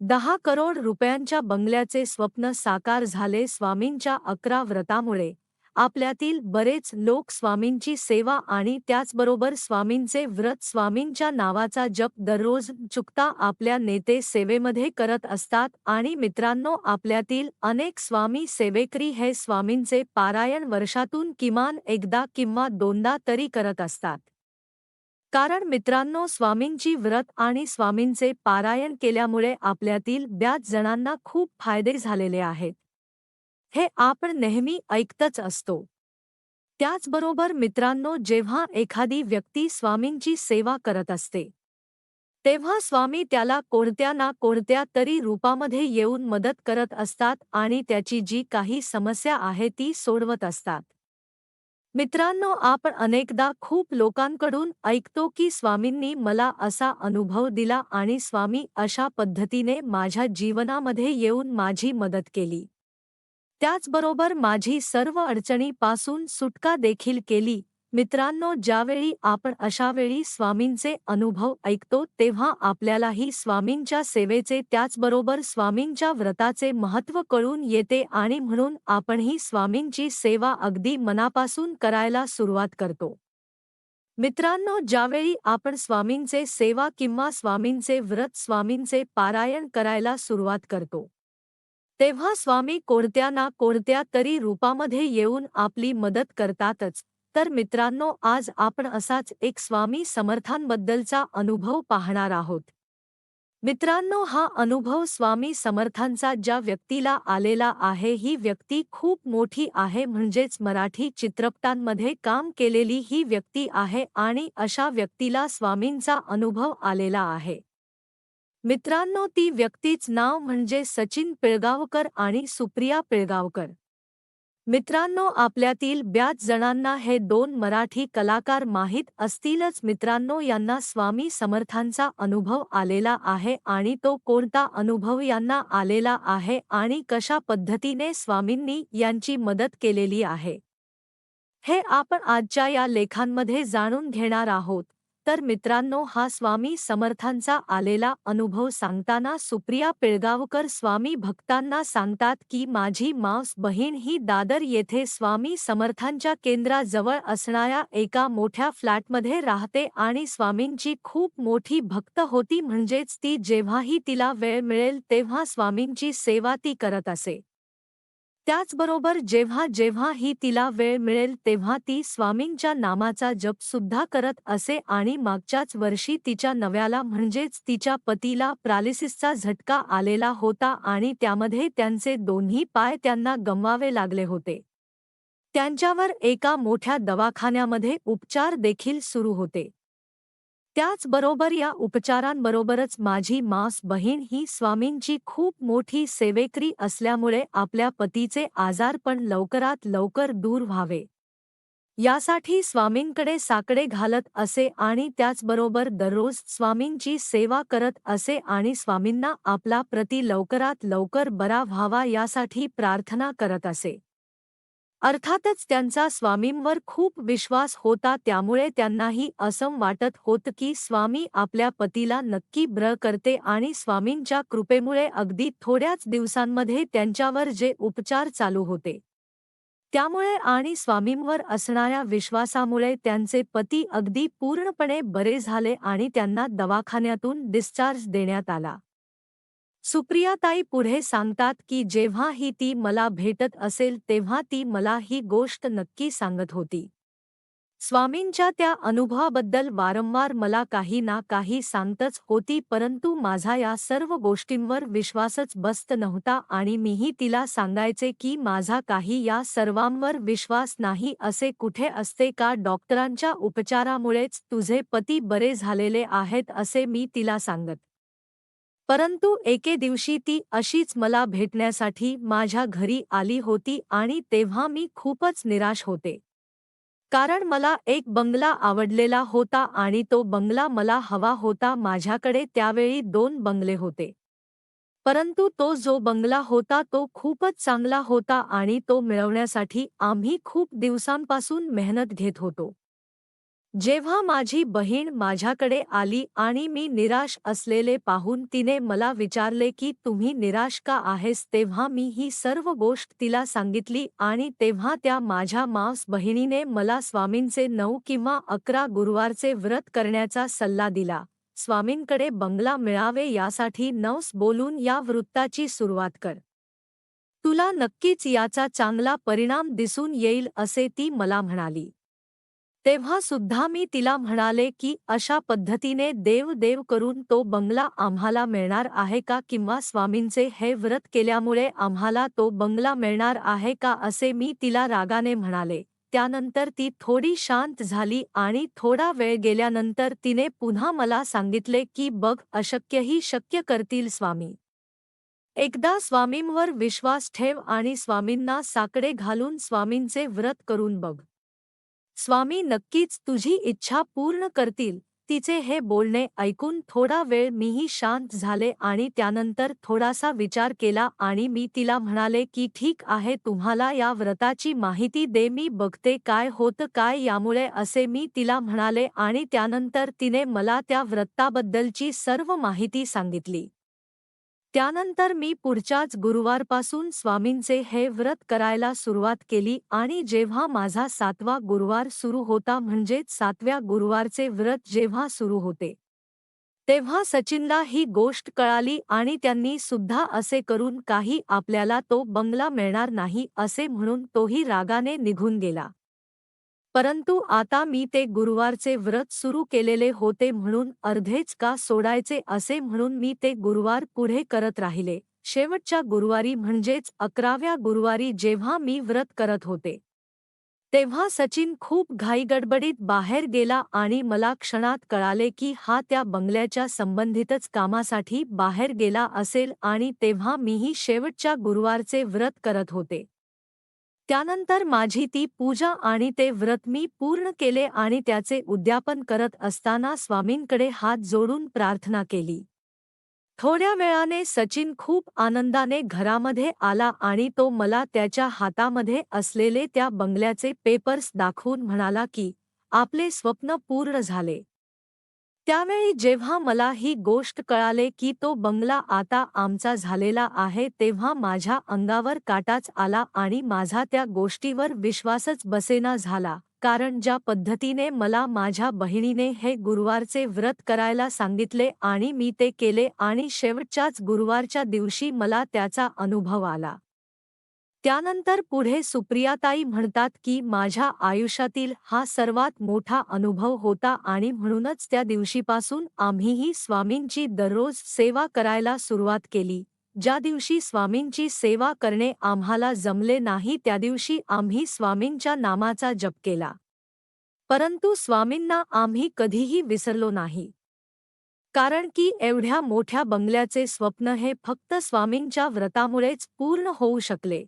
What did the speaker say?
दहा करोड रुपयांच्या बंगल्याचे स्वप्न साकार झाले स्वामींच्या अकरा व्रतामुळे. आपल्यातील बरेच लोक स्वामींची सेवा आणि त्याचबरोबर स्वामींचे व्रत स्वामींच्या नावाचा जप दररोज चुकता आपल्या नेते सेवेमध्ये करत असतात आणि मित्रांनो आपल्यातील अनेक स्वामी सेवेकरी हे स्वामींचे पारायण वर्षातून किमान एकदा किंवा दोनदा तरी करत असतात. कारण मित्रांनो स्वामींची व्रत आणि स्वामींचे पारायण केल्यामुळे आपल्यातील ब्याच जणांना खूप फायदे झालेले आहेत. हे आपण नेहमी ऐकतच असतो. त्याचबरोबर मित्रांनो जेव्हा एखादी व्यक्ती स्वामींची सेवा करत असते तेव्हा स्वामी त्याला कोणत्या ना कोणत्या तरी रूपामध्ये येऊन मदत करत असतात आणि त्याची जी काही समस्या आहे ती सोडवत असतात. मित्रांनो आपण अनेकदा खूप लोकांकडून ऐकतो की स्वामींनी मला असा अनुभव दिला आणि स्वामी अशा पद्धतीने माझ्या जीवनामध्ये येऊन माझी मदत केली. त्याचबरोबर माझी सर्व अडचणीपासून सुटका देखील केली. मित्रांनो ज्यावेळी आपण अशावेळी स्वामींचे अनुभव ऐकतो तेव्हा आपल्यालाही स्वामींच्या सेवेचे त्याचबरोबर स्वामींच्या व्रताचे महत्त्व कळून येते आणि म्हणून आपणही स्वामींची सेवा अगदी मनापासून करायला सुरुवात करतो. मित्रांनो ज्यावेळी आपण स्वामींचे सेवा किंवा स्वामींचे व्रत स्वामींचे पारायण करायला सुरुवात करतो तेव्हा स्वामी कोणत्या ना कोणत्या तरी रूपामध्ये येऊन आपली मदत करतातच. तर मित्रांनो आज आपण असाच एक स्वामी समर्थांबद्दलचा अनुभव पाहणार आहोत. मित्रांनो हा अनुभव स्वामी समर्थांचा ज्या व्यक्तीला आलेला आहे ही व्यक्ती खूप मोठी आहे म्हणजेच मराठी चित्रपटांमध्ये काम केलेली ही व्यक्ती आहे आणि अशा व्यक्तीला स्वामींचा अनुभव आलेला आहे. मित्रांनो ती व्यक्तीच नाव म्हणजे सचिन पिळगावकर आणि सुप्रिया पिळगावकर. मित्रांनो आपल्यातील ब्याच जणांना हे दोन मराठी कलाकार माहीत असतीलच. मित्रांनो यांना स्वामी समर्थांचा अनुभव आलेला आहे आणि तो कोणता अनुभव यांना आलेला आहे आणि कशा पद्धतीने स्वामींनी यांची मदत केलेली आहे हे आपण आजच्या या लेखांमध्ये जाणून घेणार आहोत. तर मित्रांनो हा स्वामी समर्थांचा आलेला अनुभव सांगताना सुप्रिया पिळगावकर स्वामी भक्तांना सांगतात की माझी मांस बहीण ही दादर येथे स्वामी समर्थांच्या केंद्राजवळ असणाऱ्या एका मोठ्या फ्लॅटमध्ये राहते आणि स्वामींची खूप मोठी भक्त होती म्हणजेच ती जेव्हाही तिला वेळ मिळेल तेव्हा स्वामींची सेवा ती करत असे. त्याचबरोबर जेव्हा जेव्हा ही तिला वेळ मिळेल तेव्हा ती स्वामींच्या नामाचा जप सुद्धा करत असे आणि मागच्याच वर्षी तिच्या नव्याला म्हणजेच तिच्या पतीला प्रालिसिसचा झटका आलेला होता आणि त्यामध्ये त्यांचे दोन्ही पाय त्यांना गमवावे लागले होते. त्यांच्यावर एका मोठ्या दवाखान्यामध्ये उपचार देखील सुरू होते. त्याचबरोबर या उपचारांबरोबरच माझी मास बहीण ही स्वामींची खूप मोठी सेवेकरी असल्यामुळे आपल्या पतीचे आजार पण लवकरात लवकर दूर व्हावे. यासाठी स्वामींकडे साकडे घालत असे आणि त्याचबरोबर दररोज स्वामींची सेवा करत असे आणि स्वामींना आपला प्रति लवकरात लवकर बरा व्हावा यासाठी प्रार्थना करत असे. अर्थातच त्यांचा स्वामींवर खूप विश्वास होता त्यामुळे त्यांनाही असं वाटत होतं की स्वामी आपल्या पतीला नक्की ब्र करते आणि स्वामींच्या कृपेमुळे अगदी थोड्याच दिवसांमध्ये त्यांच्यावर जे उपचार चालू होते. त्यामुळे आणि स्वामींवर असणाऱ्या विश्वासामुळे त्यांचे पती अगदी पूर्णपणे बरे झाले आणि त्यांना दवाखान्यातून डिस्चार्ज देण्यात आला. सुप्रियाताई पुढे सांगतात की जेव्हाही ती मला भेटत असेल तेव्हा ती मला ही गोष्ट नक्की सांगत होती. स्वामींच्या त्या अनुभवाबद्दल वारंवार मला काही ना काही सांगतच होती परंतु माझा या सर्व गोष्टींवर विश्वासच बसत नव्हता आणि मीही तिला सांगायचे की माझा काही या सर्वांवर विश्वास नाही असे कुठे असते का डॉक्टरांच्या उपचारामुळेच तुझे पती बरे झालेले आहेत असे मी तिला सांगत. परंतु एके दिवशी ती अशीच मला भेटण्यासाठी माझ्या घरी आली होती आणि तेव्हा मी खूपच निराश होते. कारण मला एक बंगला आवडलेला होता आणि तो बंगला मला हवा होता माझ्याकडे त्यावेळी दोन बंगले होते. परंतु तो जो बंगला होता तो खूपच चांगला होता आणि तो मिळवण्यासाठी आम्ही खूप दिवसांपासून मेहनत घेत होतो. जेव्हा माझी बहीण माझ्याकडे आली आणि मी निराश असलेले पाहून तिने मला विचारले की तुम्ही निराश का आहेस? तेव्हा मी ही सर्व गोष्ट तिला सांगितली आणि तेव्हा त्या माझ्या मांस बहिणीने मला स्वामींचे नऊ किंवा अकरा गुरुवारचे व्रत करण्याचा सल्ला दिला. स्वामींकडे बंगला मिळावे यासाठी नवस बोलून या वृत्ताची सुरुवात कर. तुला नक्कीच याचा चांगला परिणाम दिसून येईल असे ती मला म्हणाली. तेव्हा सुद्धा मी तिला म्हणाले की अशा पद्धतीने देव देव करून तो बंगला आम्हाला मिळणार आहे का किंवा स्वामींचे हे व्रत केल्यामुळे आम्हाला तो बंगला मिळणार आहे का असे मी तिला रागाने म्हणाले. त्यानंतर ती थोडी शांत झाली आणि थोडा वेळ गेल्यानंतर तिने पुन्हा मला सांगितले की बघ अशक्यही शक्य करतील स्वामी. एकदा स्वामींवर विश्वास ठेव आणि स्वामींना साकडे घालून स्वामींचे व्रत करून बघ. स्वामी नक्कीच तुझी इच्छा पूर्ण करतील. तिचे हे बोलणे ऐकून थोडा वेळ मीही शांत झाले आणि त्यानंतर थोडासा विचार केला आणि मी तिला म्हणाले की ठीक आहे तुम्हाला या व्रताची माहिती दे मी बघते काय होतं काय यामुळे असे मी तिला म्हणाले आणि त्यानंतर तिने मला त्या व्रताबद्दलची सर्व माहिती सांगितली. त्यानंतर मी पुढच्याच गुरुवारपासून स्वामींचे हे व्रत करायला सुरुवात केली आणि जेव्हा माझा सातवा गुरुवार सुरू होता म्हणजेच सातव्या गुरुवारचे व्रत जेव्हा सुरू होते तेव्हा सचिनला ही गोष्ट कळाली आणि त्यांनी सुद्धा असे करून काही आपल्याला तो बंगला मिळणार नाही असे म्हणून तोही रागाने निघून गेला. परंतु आता मी ते गुरुवारचे व्रत सुरू केलेले होते म्हणून अर्धेच का सोडायचे असे म्हणून मी ते गुरुवार पुढे करत राहिले. शेवटच्या गुरुवारी म्हणजेच अकराव्या गुरुवारी जेव्हा मी व्रत करत होते. तेव्हा सचिन खूप घाईगडबडीत बाहेर गेला आणि मला क्षणात कळाले की हा त्या बंगल्याच्या संबंधितच कामासाठी बाहेर गेला असेल आणि तेव्हा मीही शेवटच्या गुरुवारचे व्रत करत होते. त्यानंतर माझी ती पूजा आणि ते व्रत मी पूर्ण केले आणि त्याचे उद्यापन करत असताना स्वामींकडे हात जोडून प्रार्थना केली. थोड्या वेळाने सचिन खूप आनंदाने घरामध्ये आला आणि तो मला त्याच्या हातामध्ये असलेले त्या बंगल्याचे पेपर्स दाखवून म्हणाला की आपले स्वप्न पूर्ण झाले. त्यावेळी जेव्हा मला ही गोष्ट कळाले की तो बंगला आता आमचा झालेला आहे तेव्हा माझ्या अंगावर काटाच आला आणि माझा त्या गोष्टीवर विश्वासच बसेना झाला कारण ज्या पद्धतीने मला माझ्या बहिणीने हे गुरुवारचे व्रत करायला सांगितले आणि मी ते केले आणि शेवटच्याच गुरुवारच्या दिवशी मला त्याचा अनुभव आला. त्यानंतर पुढे सुप्रियाताई म्हणतात की माझ्या आयुष्यातील हा सर्वात मोठा अनुभव होता आणि म्हणूनच त्या दिवशीपासून आम्हीही स्वामींची दररोज सेवा करायला सुरुवात केली. ज्या दिवशी स्वामींची सेवा करणे आम्हाला जमले नाही त्या दिवशी आम्ही स्वामींच्या नामाचा जप केला. परंतु स्वामींना आम्ही कधीही विसरलो नाही. कारण की एवढ्या मोठ्या बंगल्याचे स्वप्न हे फक्त स्वामींच्या व्रतामुळेच पूर्ण होऊ शकले.